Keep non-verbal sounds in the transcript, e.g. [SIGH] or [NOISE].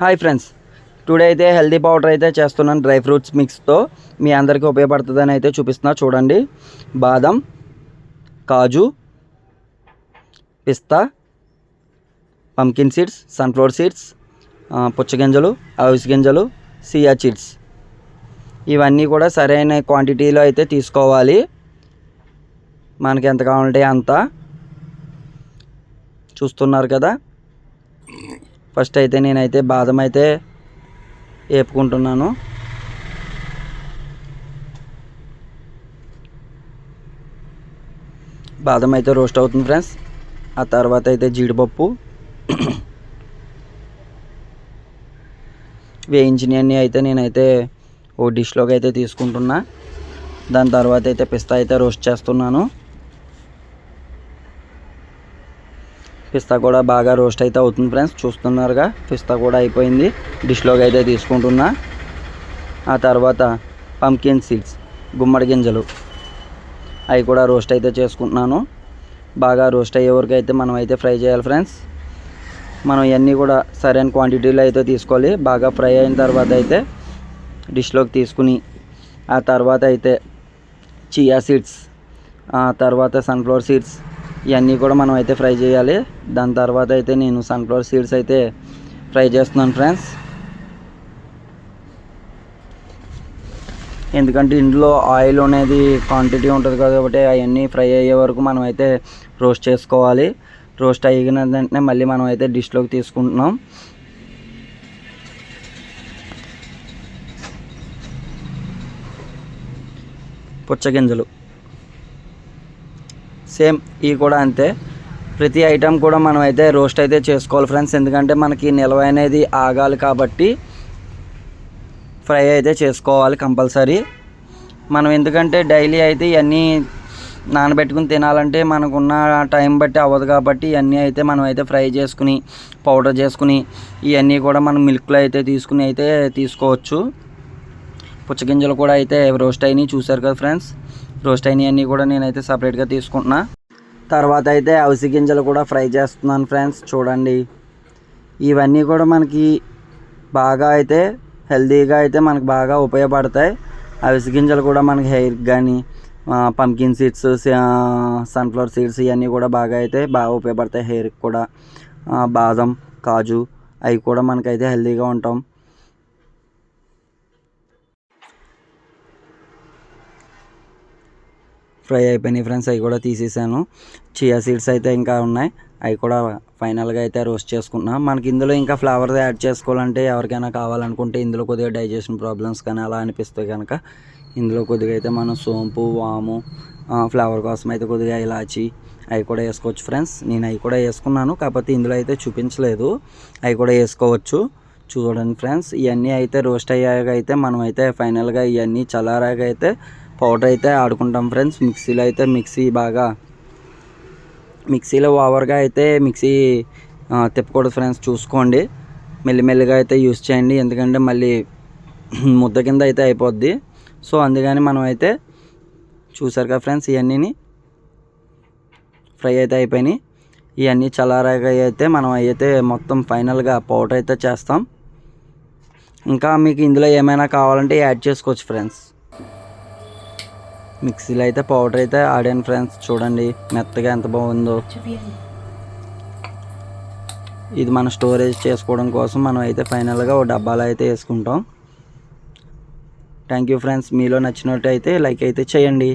Hi friends. Today అయితే healthy powder అయితే చేస్తున్నాను డ్రై ఫ్రూట్స్ మిక్స్తో. మీ అందరికీ ఉపయోగపడుతుందని అయితే చూపిస్తున్నా చూడండి. బాదం కాజు పిస్తా పంకిన్ సీడ్స్ సన్ఫ్లవర్ సీడ్స్ పుచ్చగింజలు అవిసి గింజలు సియా సీడ్స్ ఇవన్నీ కూడా సరైన క్వాంటిటీలో అయితే తీసుకోవాలి. మనకి ఎంత కావాలంటే అంత. చూస్తున్నారు కదా. ఫస్ట్ అయితే నేనైతే బాదం అయితే వేపుకుంటున్నాను బాదం అయితే రోస్ట్ అవుతుంది ఫ్రెండ్స్. ఆ తర్వాత అయితే జీడిపప్పు. వేయించినవన్నీ అయితే నేనైతే ఓ డిష్లోకి అయితే తీసుకుంటున్నా. దాని తర్వాత అయితే పిస్తా అయితే రోస్ట్ చేస్తున్నాను. పిస్తా కూడా బాగా రోస్ట్ అయితే అవుతుంది ఫ్రెండ్స్ చూస్తున్నారుగా పిస్తా కూడా అయిపోయింది. డిష్లోకి అయితే తీసుకుంటున్నా. ఆ తర్వాత పంకిన్ సీడ్స్ గుమ్మడి గింజలు. అవి కూడా రోస్ట్ అయితే చేసుకుంటున్నాను. బాగా రోస్ట్ అయ్యే వరకు అయితే మనం అయితే ఫ్రై చేయాలి ఫ్రెండ్స్ మనం ఇవన్నీ కూడా సరైన క్వాంటిటీలో అయితే తీసుకోవాలి. బాగా ఫ్రై అయిన తర్వాత అయితే డిష్లోకి తీసుకుని ఆ తర్వాత అయితే చియా సీడ్స్ ఆ తర్వాత సన్ఫ్లవర్ సీడ్స్ ఇవన్నీ కూడా మనం అయితే ఫ్రై చేయాలి. దాని తర్వాత అయితే నేను సన్ఫ్లవర్ సీడ్స్ అయితే ఫ్రై చేస్తున్నాను ఫ్రెండ్స్ ఎందుకంటే ఇందులో ఆయిల్ అనేది క్వాంటిటీ ఉంటుంది కాబట్టి అవన్నీ ఫ్రై అయ్యే వరకు మనం అయితే రోస్ట్ చేసుకోవాలి. రోస్ట్ అయిన వెంటనే మళ్ళీ మనం అయితే డిష్లోకి తీసుకుంటున్నాం. పుచ్చగింజలు సేమ్ ఇవి కూడా అంతే. ప్రతి ఐటెం కూడా మనం అయితే రోస్ట్ అయితే చేసుకోవాలి ఫ్రెండ్స్. ఎందుకంటే మనకి నిల్వ అనేది ఆగాలి కాబట్టి ఫ్రై అయితే చేసుకోవాలి కంపల్సరీ. మనం ఎందుకంటే డైలీ అయితే ఇవన్నీ నానబెట్టుకుని తినాలంటే మనకున్న టైం బట్టి అవ్వదు కాబట్టి ఇవన్నీ అయితే మనం అయితే ఫ్రై చేసుకుని పౌడర్ చేసుకుని ఇవన్నీ కూడా మనం మిల్క్లో అయితే తీసుకుని అయితే తీసుకోవచ్చు. పుచ్చగింజలు కూడా అయితే రోస్ట్ అయినాయి చూసారు కదా ఫ్రెండ్స్. రోస్ట్ అయినవన్నీ కూడా నేనైతే సపరేట్గా తీసుకుంటున్నా. తర్వాత అయితే అవిసి గింజలు కూడా ఫ్రై చేస్తున్నాను ఫ్రెండ్స్ చూడండి. ఇవన్నీ కూడా మనకి బాగా అయితే హెల్తీగా అయితే మనకు బాగా ఉపయోగపడతాయి. అవిసి గింజలు కూడా మనకి హెయిర్ కానీ పంకిన్ సీడ్స్ సన్ఫ్లవర్ సీడ్స్ ఇవన్నీ కూడా బాగా అయితే బాగా ఉపయోగపడతాయి హెయిర్కి కూడా. బాదం కాజు అవి కూడా మనకైతే హెల్తీగా ఉంటాం. ఫ్రై అయిపోయినాయి ఫ్రెండ్స్ అవి కూడా తీసేసాను. చియా సీడ్స్ అయితే ఇంకా ఉన్నాయి. అవి కూడా ఫైనల్గా అయితే రోస్ట్ చేసుకుంటున్నాం. మనకి ఇందులో ఇంకా ఫ్లేవర్స్ యాడ్ చేసుకోవాలంటే ఎవరికైనా కావాలనుకుంటే ఇందులో కొద్దిగా డైజెషన్ ప్రాబ్లమ్స్ కానీ అలా అనిపిస్తే కనుక ఇందులో కొద్దిగా అయితే మనం సోంపు వాము ఫ్లేవర్ కోసం అయితే కొద్దిగా ఇలాచి అవి కూడా వేసుకోవచ్చు ఫ్రెండ్స్. నేను అవి కూడా వేసుకున్నాను. కాకపోతే ఇందులో అయితే చూపించలేదు. అవి కూడా వేసుకోవచ్చు. చూడండి ఫ్రెండ్స్ ఇవన్నీ అయితే రోస్ట్ అయ్యాక అయితే మనమైతే ఫైనల్గా ఇవన్నీ చల్లారాక అయితే పౌడర్ అయితే ఆడుకుంటాం ఫ్రెండ్స్. మిక్సీలో అయితే మిక్సీ బాగా మిక్సీలో ఓవర్గా అయితే మిక్సీ తిప్పకూడదు ఫ్రెండ్స్. చూసుకోండి. మెల్లిమెల్లిగా అయితే యూస్ చేయండి. ఎందుకంటే మళ్ళీ [CLEARS THROAT] ముద్ద కింద అయితే అయిపోద్ది. సో అందుకని మనం అయితే చూసారు కదా ఫ్రెండ్స్ ఇవన్నీ ఫ్రై అయితే అయిపోయినాయి. ఇవన్నీ చల్లారాగా అయితే మనం అయితే మొత్తం ఫైనల్గా పౌడర్ అయితే చేస్తాం. ఇంకా మీకు ఇందులో ఏమైనా కావాలంటే యాడ్ చేసుకోవచ్చు ఫ్రెండ్స్. మిక్సీలో అయితే పౌడర్ అయితే ఆడాను ఫ్రెండ్స్ చూడండి మెత్తగా ఎంత బాగుందో. ఇది మన స్టోరేజ్ చేసుకోవడం కోసం మనం అయితే ఫైనల్గా ఒక డబ్బాలో అయితే వేసుకుంటాం. థ్యాంక్ యూ ఫ్రెండ్స్ మీలో నచ్చినట్టు అయితే లైక్ అయితే చేయండి.